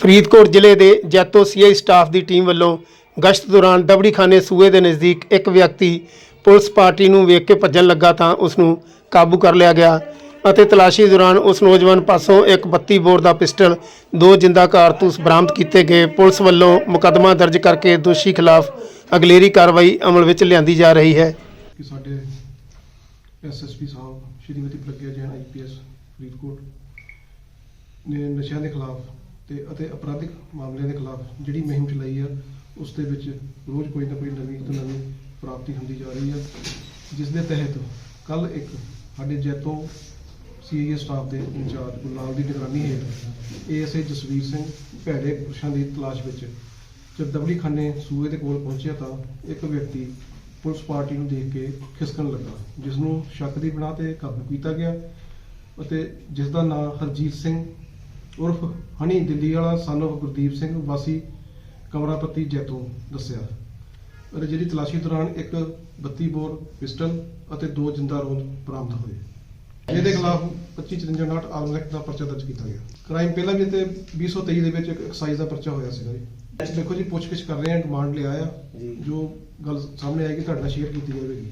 ਫਰੀਦਕੋਟ ਜ਼ਿਲ੍ਹੇ ਦੇ Jaito CI staff ਦੀ ਟੀਮ ਵੱਲੋਂ ਗਸ਼ਤ ਦੌਰਾਨ ਡਬੜੀਖਾਨੇ ਸੂਏ ਦੇ ਨਜ਼ਦੀਕ ਇੱਕ ਵਿਅਕਤੀ ਪੁਲਿਸ ਪਾਰਟੀ ਨੂੰ ਵੇਖ ਕੇ ਭੱਜਣ ਲੱਗਾ ਤਾਂ ਉਸ ਨੂੰ ਕਾਬੂ ਕਰ ਲਿਆ ਗਿਆ ਅਤੇ ਤਲਾਸ਼ੀ ਦੌਰਾਨ ਉਸ ਨੌਜਵਾਨ ਪਾਸੋਂ ਇੱਕ 32 ਬੋਰ ਦਾ ਪਿਸਟਲ, ਦੋ ਜਿੰਦਾ ਕਾਰਤੂਸ ਬਰਾਮਦ ਕੀਤੇ ਗਏ। ਪੁਲਿਸ ਵੱਲੋਂ ਮੁਕੱਦਮਾ ਦਰਜ ਕਰਕੇ ਦੋਸ਼ੀ ਖਿਲਾਫ ਅਗਲੇਰੀ ਕਾਰਵਾਈ ਅਮਲ ਵਿੱਚ ਲਿਆਂਦੀ ਜਾ ਰਹੀ ਹੈ। ਕਿ ਸਾਡੇ ਐਸਐਸਪੀ ਸਾਹਿਬ, ਸ਼੍ਰੀਮਤੀ ਪ੍ਰਗਿਆ ਜੈਨ ਆਈਪੀਐਸ ਫਰੀਦਕੋਟ, ਨੇ ਨਸ਼ਿਆਂ ਦੇ ਖਿਲਾਫ ਤੇ ਅਤੇ ਅਪਰਾਧਿਕ ਮਾਮਲਿਆਂ ਦੇ ਖਿਲਾਫ ਜਿਹੜੀ ਮੁਹਿੰਮ ਚਲਾਈ ਆ, ਉਸ ਦੇ ਵਿੱਚ ਰੋਜ਼ ਕੋਈ ਨਾ ਕੋਈ ਨਵੀਂ ਤੋਂ ਨਵੀਂ ਪ੍ਰਾਪਤੀ ਹੁੰਦੀ ਜਾ ਰਹੀ ਹੈ ਜਿਸ ਦੇ ਤਹਿਤ ਕੱਲ ਇੱਕ ਸਾਡੇ ਜੈਤੋ ਸੀਆਈਏ ਸਟਾਫ ਦੇ ਇੰਚਾਰਜ ਗੁਲਾਮ ਦੀ ਨਿਗਰਾਨੀ ਹੇਠ ਏਐਸਏ ਜਸਵੀਰ ਸਿੰਘ ਭੈੜੇ ਪੁਰਸ਼ਾਂ ਦੀ ਤਲਾਸ਼ ਵਿੱਚ ਜਦ ਦਬੜੀ ਖਾਨੇ ਸੂਏ ਦੇ ਕੋਲ ਪਹੁੰਚਿਆ ਤਾਂ ਇੱਕ ਵਿਅਕਤੀ ਪੁਲਿਸ ਪਾਰਟੀ ਨੂੰ ਦੇਖ ਕੇ ਖਿਸਕਣ ਲੱਗਾ ਜਿਸ ਨੂੰ ਸ਼ੱਕ ਦੀ ਬਣਾ ਤੇ ਕਾਬੂ ਕੀਤਾ ਗਿਆ ਅਤੇ ਜਿਸ ਦਾ ਨਾਮ ਹਰਜੀਤ ਸਿੰਘ ਉਰਫ ਹਣੀ ਦਿੱਲੀ ਵਾਲਾ son of ਗੁਰਦੀਪ ਸਿੰਘ ਵਾਸੀ ਕਮਰਾਪੱਤੀ ਜੈਤੋ ਦੱਸਿਆ। ਅਤੇ ਜਿਹੜੀ ਤਲਾਸ਼ੀ ਦੌਰਾਨ ਇੱਕ 32 ਬੋਰ ਪਿਸਟਲ ਅਤੇ ਦੋ ਜਿੰਦਾ ਰੋਲ ਬਰਾਮਦ ਹੋਏ। ਇਹਦੇ ਖਿਲਾਫ 2559 ਆਰਮ ਐਕਟ ਦਾ ਪਰਚਾ ਦਰਜ ਕੀਤਾ ਗਿਆ। ਕ੍ਰਾਈਮ ਪਹਿਲਾਂ ਵੀ ਤੇ 2023 ਦੇ ਵਿੱਚ ਇੱਕ ਐਕਸਾਈਜ਼ ਦਾ ਪਰਚਾ ਹੋਇਆ ਸੀਗਾ ਜੀ। ਦੇਖੋ ਜੀ ਪੁੱਛਗਿੱਛ ਕਰ ਰਹੇ ਹਾਂ ਡਿਮਾਂਡ ਲਿਆ ਆ। ਜੋ ਗੱਲ ਸਾਹਮਣੇ ਆਏਗੀ ਤੁਹਾਡੇ ਨਾਲ ਸ਼ੇਅਰ ਕੀਤੀ ਜਾਵੇਗੀ।